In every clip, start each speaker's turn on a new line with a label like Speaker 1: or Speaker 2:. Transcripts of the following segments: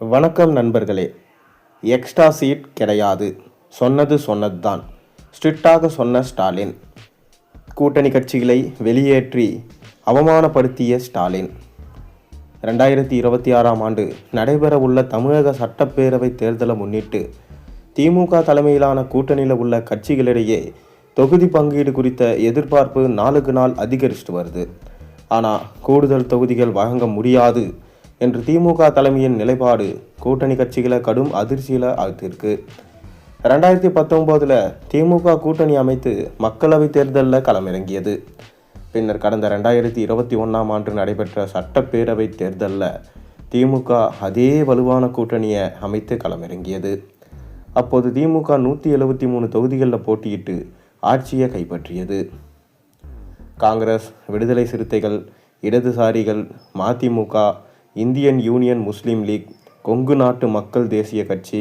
Speaker 1: வணக்கம் நண்பர்களே. Extra seat கிடையாது. சொன்னது சொன்னது தான் ஸ்ட்ரிக்டாக சொன்ன ஸ்டாலின். கூட்டணி கட்சிகளை வெளியேற்றி அவமானப்படுத்திய ஸ்டாலின். ரெண்டாயிரத்தி இருபத்தி ஆறாம் ஆண்டு நடைபெறவுள்ள தமிழக சட்டப்பேரவை தேர்தலை முன்னிட்டு திமுக தலைமையிலான கூட்டணியில் உள்ள கட்சிகளிடையே தொகுதி பங்கீடு குறித்த எதிர்பார்ப்பு நாளுக்கு நாள் அதிகரிச்சுட்டு வருது. ஆனால் கூடுதல் தொகுதிகள் வழங்க முடியாது. என்று திமுக தலைமையின் நிலைப்பாடு கூட்டணி கட்சிகளை கடும் அதிர்ச்சியில் ஆழ்த்திருக்கு ரெண்டாயிரத்தி பத்தொம்போதில் திமுக கூட்டணி அமைத்து மக்களவைத் தேர்தலில் களமிறங்கியது. பின்னர் கடந்த ரெண்டாயிரத்தி இருபத்தி ஒன்றாம் ஆண்டு நடைபெற்ற சட்டப்பேரவை தேர்தலில் திமுக அதே வலுவான கூட்டணியை அமைத்து களமிறங்கியது. அப்போது திமுக நூற்றி எழுபத்தி மூணு தொகுதிகளில் போட்டியிட்டு ஆட்சியை கைப்பற்றியது. காங்கிரஸ் விடுதலை சிறுத்தைகள் இடதுசாரிகள் MDMK Indian Union Muslim League Kongu நாட்டு மக்கள் தேசிய கட்சி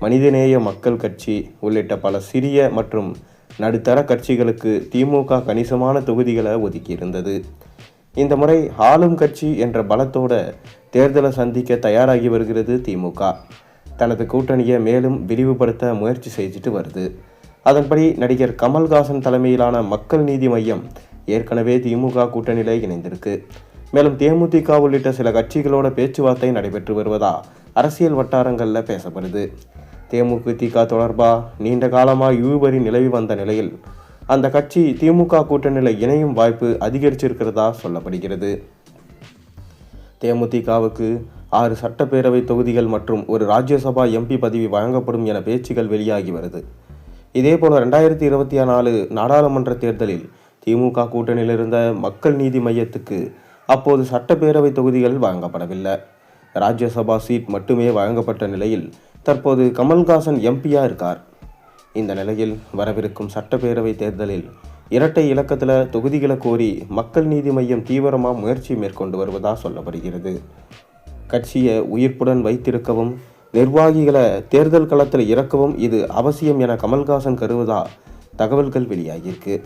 Speaker 1: மனிதநேய மக்கள் கட்சி உள்ளிட்ட பல சிறிய மற்றும் நடுத்தர கட்சிகளுக்கு திமுக கணிசமான தொகுதிகளை ஒதுக்கியிருந்தது. இந்த முறை ஆளும் கட்சி என்ற பலத்தோட தேர்தலை சந்திக்க தயாராகி வருகிறது திமுக. தனது கூட்டணியை மேலும் விரிவுபடுத்த முயற்சி செய்துட்டு வருது. அதன்படி நடிகர் கமல்ஹாசன் தலைமையிலான மக்கள் நீதி மையம் ஏற்கனவே திமுக கூட்டணியில் இணைந்திருக்கு. மேலும் தேமுதிக உள்ளிட்ட சில கட்சிகளோட பேச்சுவார்த்தை நடைபெற்று வருவதா அரசியல் வட்டாரங்களில் பேசப்படுது. தேமுதிக தொடர்பாக நீண்ட காலமாக இழுபறி நிலவி வந்த நிலையில் அந்த கட்சி திமுக கூட்டணியில் இணையும் வாய்ப்பு அதிகரிச்சிருக்கிறதா சொல்லப்படுகிறது. தேமுதிகவுக்கு ஆறு சட்டப்பேரவை தொகுதிகள் மற்றும் ஒரு ராஜ்யசபா எம்பி பதவி வழங்கப்படும் என பேச்சுகள் வெளியாகி வருது. இதேபோல ரெண்டாயிரத்தி இருபத்தி நாலு நாடாளுமன்ற தேர்தலில் திமுக கூட்டணியில் இருந்த மக்கள் நீதி மையத்துக்கு அப்போது சட்டப்பேரவை தொகுதிகள் வழங்கப்படவில்லை ராஜ்யசபா சீட் மட்டுமே வழங்கப்பட்ட நிலையில் தற்போது கமல்ஹாசன் எம்பியா இருக்கார். இந்த நிலையில் வரவிருக்கும் சட்டப்பேரவை தேர்தலில் இரட்டை இலக்கத்தில் தொகுதிகளை கோரி மக்கள் நீதி மையம் தீவிரமாக முயற்சி மேற்கொண்டு வருவதாக சொல்லப்படுகிறது. கட்சியை உயிர்ப்புடன் வைத்திருக்கவும் நிர்வாகிகளை தேர்தல் களத்தில் இறக்கவும் இது அவசியம் என கமல்ஹாசன் கருவதா தகவல்கள் வெளியாகியிருக்கு.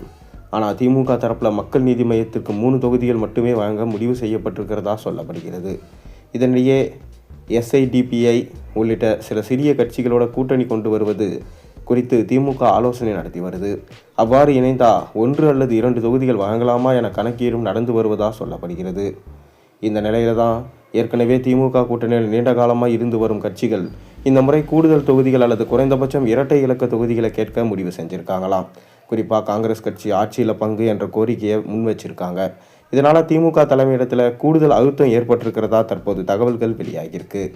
Speaker 1: ஆனால் திமுக தரப்பில் மக்கள் நீதி மையத்திற்கு மூணு தொகுதிகள் மட்டுமே வழங்க முடிவு செய்யப்பட்டிருக்கிறதா சொல்லப்படுகிறது. இதனிடையே எஸ்ஐடிபிஐ உள்ளிட்ட சில சிறிய கட்சிகளோட கூட்டணி கொண்டு வருவது குறித்து திமுக ஆலோசனை நடத்தி வருது. அவ்வாறு இணைந்தா ஒன்று அல்லது இரண்டு தொகுதிகள் வழங்கலாமா என கணக்கீடும் நடந்து வருவதா சொல்லப்படுகிறது. இந்த நிலையில தான் ஏற்கனவே திமுக கூட்டணியில் நீண்ட காலமாக இருந்து வரும் கட்சிகள் இந்த முறை கூடுதல் தொகுதிகள் அல்லது குறைந்தபட்சம் இரட்டை இலக்க தொகுதிகளை கேட்க முடிவு செஞ்சிருக்காங்களாம். குறிப்பாக காங்கிரஸ் கட்சி ஆட்சியில் பங்கு என்ற கோரிக்கையை முன்வச்சிருக்காங்க. இதனால் திமுக தலைமையிடத்தில் கூடுதல் அழுத்தம் ஏற்பட்டிருக்கிறதா தற்போது தகவல்கள் வெளியாகியிருக்கு.